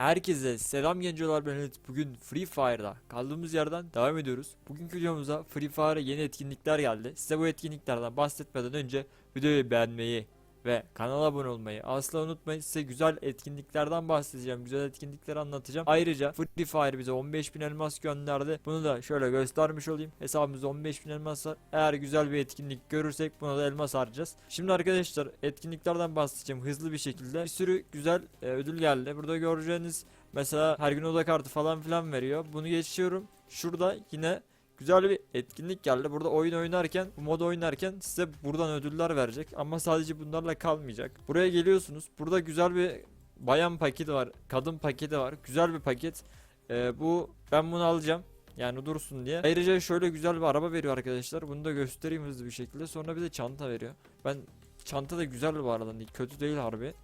Herkese selam gencolar ben Halit. Bugün Free Fire'da kaldığımız yerden devam ediyoruz. Bugünkü videomuza Free Fire'a yeni etkinlikler geldi. Size bu etkinliklerden bahsetmeden önce videoyu beğenmeyi ve kanala abone olmayı asla unutmayın. Size güzel etkinliklerden bahsedeceğim. Güzel etkinlikleri anlatacağım. Ayrıca Free Fire bize 15.000 elmas gönderdi. Bunu da şöyle göstermiş olayım. Hesabımızda 15.000 elmas var. Eğer güzel bir etkinlik görürsek buna da elmas harcayacağız. Şimdi arkadaşlar etkinliklerden bahsedeceğim hızlı bir şekilde. Bir sürü güzel e, ödül geldi. Burada göreceğiniz mesela her gün oda kartı falan filan veriyor. Bunu geçiyorum. Şurada yine güzel bir etkinlik geldi. Burada oyun oynarken, bu modu oynarken size buradan ödüller verecek. Ama sadece bunlarla kalmayacak. Buraya geliyorsunuz. Burada güzel bir bayan paketi var. Kadın paketi var. Güzel bir paket. Ee, bu ben bunu alacağım. Yani dursun diye. Ayrıca şöyle güzel bir araba veriyor arkadaşlar. Bunu da göstereyim hızlı bir şekilde. Sonra bir de çanta veriyor. Ben çanta da güzel bu arada. Kötü değil harbi.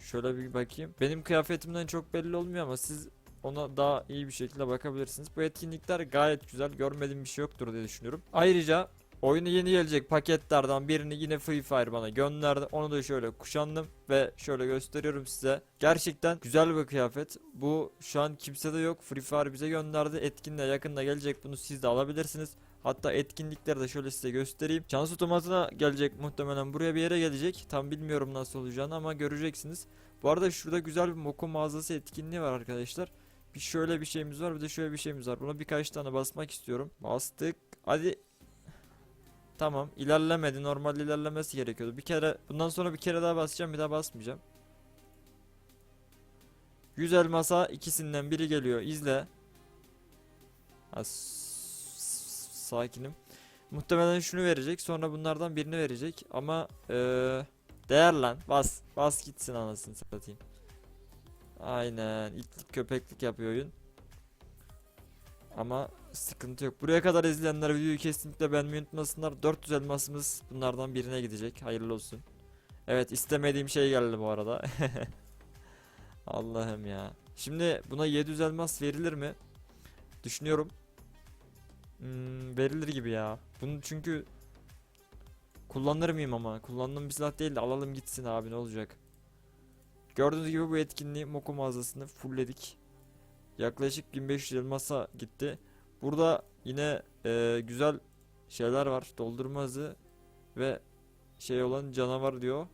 Şöyle bir bakayım. Benim kıyafetimden çok belli olmuyor ama siz ona daha iyi bir şekilde bakabilirsiniz. Bu etkinlikler gayet güzel. Görmediğim bir şey yoktur diye düşünüyorum. Ayrıca oyuna yeni gelecek paketlerden birini yine Free Fire bana gönderdi. Onu da şöyle kuşandım ve şöyle gösteriyorum size. Gerçekten güzel bir kıyafet. Bu şu an kimsede yok. Free Fire bize gönderdi. Etkinliğe yakında gelecek. Bunu siz de alabilirsiniz. Hatta etkinlikleri de şöyle size göstereyim. Şans otomatına gelecek muhtemelen. Buraya bir yere gelecek. Tam bilmiyorum nasıl olacağını ama göreceksiniz. Bu arada şurada güzel bir Moko mağazası etkinliği var arkadaşlar. Bir şöyle bir şeyimiz var bir de şöyle bir şeyimiz var. Buna birkaç tane basmak istiyorum. Bastık. Hadi. Tamam ilerlemedi. Normal ilerlemesi gerekiyordu. Bir kere bundan sonra bir kere daha basacağım bir daha basmayacağım. 100 elmasa ikisinden biri geliyor. İzle. Ha, sakinim. Muhtemelen şunu verecek. Sonra bunlardan birini verecek. Ama eee değer lan. Bas. Bas gitsin anasını satayım. Aynen. itlik köpeklik yapıyor oyun. Ama sıkıntı yok. Buraya kadar izleyenler videoyu kesinlikle beğenmeyi unutmasınlar. 400 elmasımız bunlardan birine gidecek. Hayırlı olsun. Evet istemediğim şey geldi bu arada. Allah'ım ya. Şimdi buna 700 elmas verilir mi? Düşünüyorum. Hmm, verilir gibi ya. Bunu çünkü kullanır mıyım ama? Kullandığım bir silah değil de alalım gitsin abi ne olacak? Gördüğünüz gibi bu etkinliği Moko mağazasını fullledik. Yaklaşık 1500 elmasa gitti. Burada yine e, güzel şeyler var. Doldurma ve şey olan canavar diyor.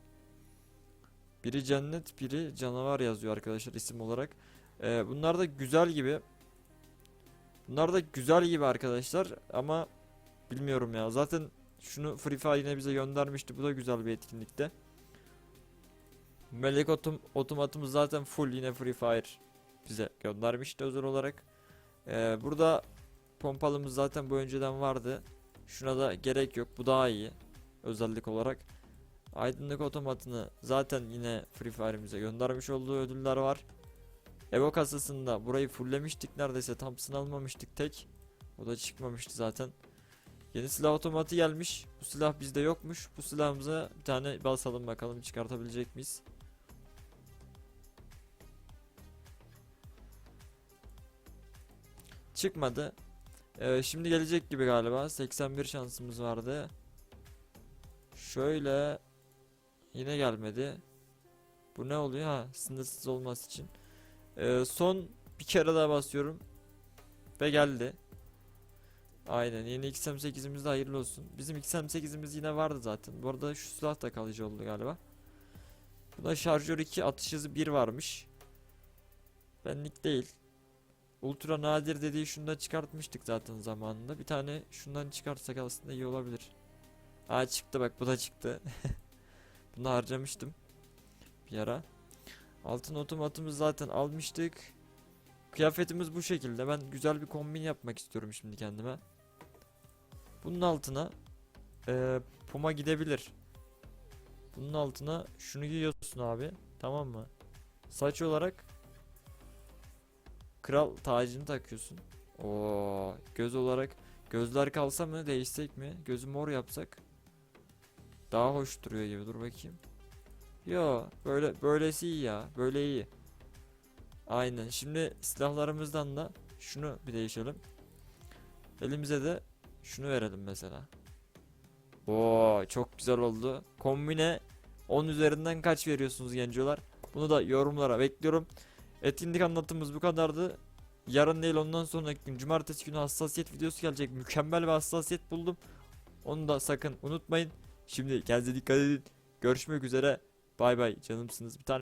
Biri cennet, biri canavar yazıyor arkadaşlar isim olarak. E, bunlar da güzel gibi. Bunlar da güzel gibi arkadaşlar ama bilmiyorum ya. Zaten şunu Free Fire yine bize göndermişti. Bu da güzel bir etkinlikte. Melek otom otomatımız zaten full yine Free Fire bize göndermişti özel olarak. Ee, burada pompalımız zaten bu önceden vardı. Şuna da gerek yok. Bu daha iyi özellik olarak. Aydınlık otomatını zaten yine Free Fire'imize göndermiş olduğu ödüller var. Evo kasasında burayı fulllemiştik neredeyse tam almamıştık tek. O da çıkmamıştı zaten. Yeni silah otomatı gelmiş. Bu silah bizde yokmuş. Bu silahımıza bir tane basalım bakalım çıkartabilecek miyiz? Çıkmadı. Ee, şimdi gelecek gibi galiba. 81 şansımız vardı. Şöyle yine gelmedi. Bu ne oluyor ha? Sınırsız olması için. Ee, son bir kere daha basıyorum. Ve geldi. Aynen yeni XM8'imiz de hayırlı olsun. Bizim XM8'imiz yine vardı zaten. Bu arada şu silah da kalıcı oldu galiba. Bunda şarjör 2 atış hızı 1 varmış. Benlik değil. Ultra nadir dediği şundan çıkartmıştık zaten zamanında. Bir tane şundan çıkartsak aslında iyi olabilir. Aa çıktı bak bu da çıktı. Bunu harcamıştım. Bir ara. Altın otomatımız zaten almıştık. Kıyafetimiz bu şekilde. Ben güzel bir kombin yapmak istiyorum şimdi kendime. Bunun altına eee Puma gidebilir. Bunun altına şunu giyiyorsun abi. Tamam mı? Saç olarak kral tacını takıyorsun. Oo, göz olarak gözler kalsa mı değişsek mi? Gözü mor yapsak daha hoş duruyor gibi. Dur bakayım. Yo, böyle böylesi iyi ya. Böyle iyi. Aynen. Şimdi silahlarımızdan da şunu bir değişelim. Elimize de şunu verelim mesela. Oo, çok güzel oldu. Kombine 10 üzerinden kaç veriyorsunuz gencolar? Bunu da yorumlara bekliyorum. Etkinlik anlatımımız bu kadardı. Yarın değil ondan sonraki gün cumartesi günü hassasiyet videosu gelecek. Mükemmel bir hassasiyet buldum. Onu da sakın unutmayın. Şimdi kendinize dikkat edin. Görüşmek üzere. Bay bay canımsınız bir tane.